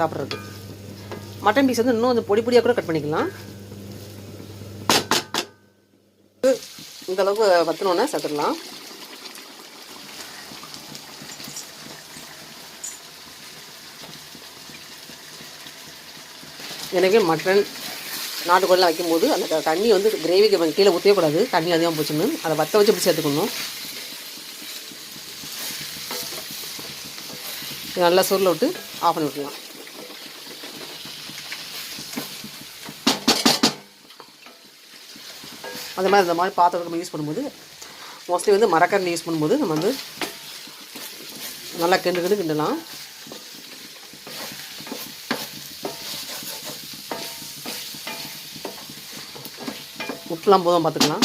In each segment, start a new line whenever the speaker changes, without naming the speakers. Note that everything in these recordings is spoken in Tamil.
சாப்பிட்றது. மட்டன் பீஸ் வந்து இன்னும் வந்து பொடி பொடியாக கூட கட் பண்ணிக்கலாம். இந்த அளவுக்கு வத்தினோன்னே சேர்த்துடலாம் எனவே மட்டன் நாட்டுக்கோழிலாம் வைக்கும்போது அந்த தண்ணி வந்து கிரேவிக்கு கீழே ஊற்றக்கூடாது தண்ணி அதிகமாக போச்சுன்னு. அதை வற்ற வச்சு இப்படி சேர்த்துக்கணும். நல்லா சுருளை விட்டு ஆஃப் பண்ணி விட்டுலாம் அந்த மாதிரி இந்த மாதிரி பாத்திரத்துக்கு நம்ம யூஸ் பண்ணும்போது மோஸ்ட்லி வந்து மரக்கரண்டி யூஸ் பண்ணும்போது நம்ம வந்து நல்லா கிண்டு கிண்டு கிண்டலாம். உப்புலாம் போதும் பார்த்துக்கலாம்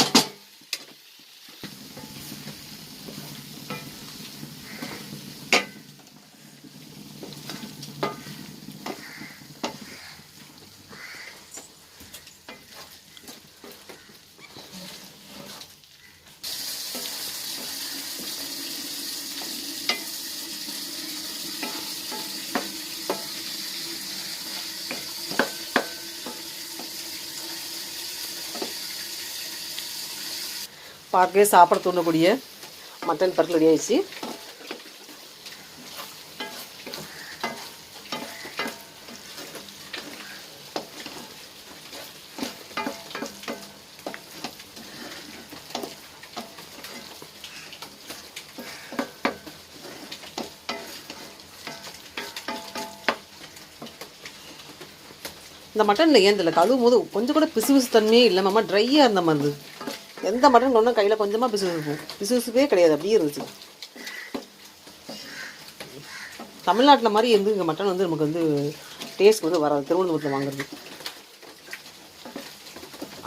பார்க்கவே சாப்பிட தூண்டக்கூடிய மட்டன் பருப்பு ரெடி ஆயிடுச்சு. இந்த மட்டனில் ஏந்தில் கழுவும் போது கொஞ்சம் கூட பிசு பிசு தன்மையே இல்லாமல் ட்ரையாக இருந்த மாதிரி எந்த மட்டன் ஒன்றும் கையில் கொஞ்சமாக பிசு இருக்கும். பிசு கிடையாது அப்படியே இருந்துச்சு. தமிழ்நாட்டில் மாதிரி வந்து இங்கே மட்டன் வந்து நமக்கு வந்து டேஸ்ட் வந்து வராது. திருவனந்தபுரத்தில் வாங்குறது.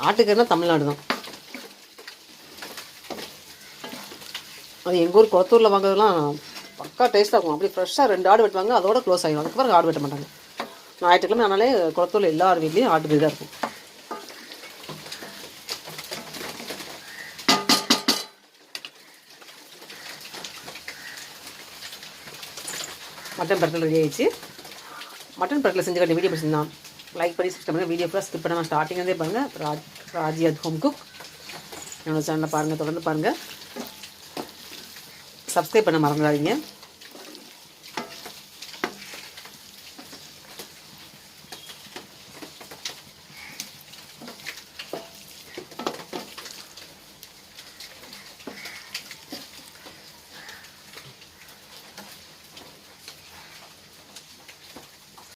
ஆட்டுக்கறினா தமிழ்நாடு தான். அது எங்கள் ஊர் குளத்தூரில் வாங்குறதுலாம் பக்கா டேஸ்ட்டாக இருக்கும். அப்படியே ஃப்ரெஷ்ஷாக ரெண்டு ஆடு வெட்டுவாங்க அதோட க்ளோஸ் ஆகிடும் அதுக்கப்புறம் ஆடு வெட்ட மாட்டாங்க. ஞாயிற்றுக்கிழமை ஆனாலே குளத்தூரில் எல்லார் வீட்லேயும் ஆட்டு தான் இருக்கும். மட்டன் பரட்டில் ரெடி ஆயிடுச்சு. மட்டன் பரட்டில் செஞ்சு கட்டி வீடியோ பிடிச்சிருந்தான். லைக் பண்ணி சப்ஸ்கிரைப் பண்ணுங்கள் வீடியோ ஃபுல்லாக ஸ்கிப் பண்ணாமல் ஸ்டார்டிங்லேருந்தே பாருங்கள் Raj Raji at home cook என்னோடய சேனலை பாருங்கள் தொடர்ந்து பாருங்கள் சப்ஸ்கிரைப் பண்ண மறந்துடாதீங்க.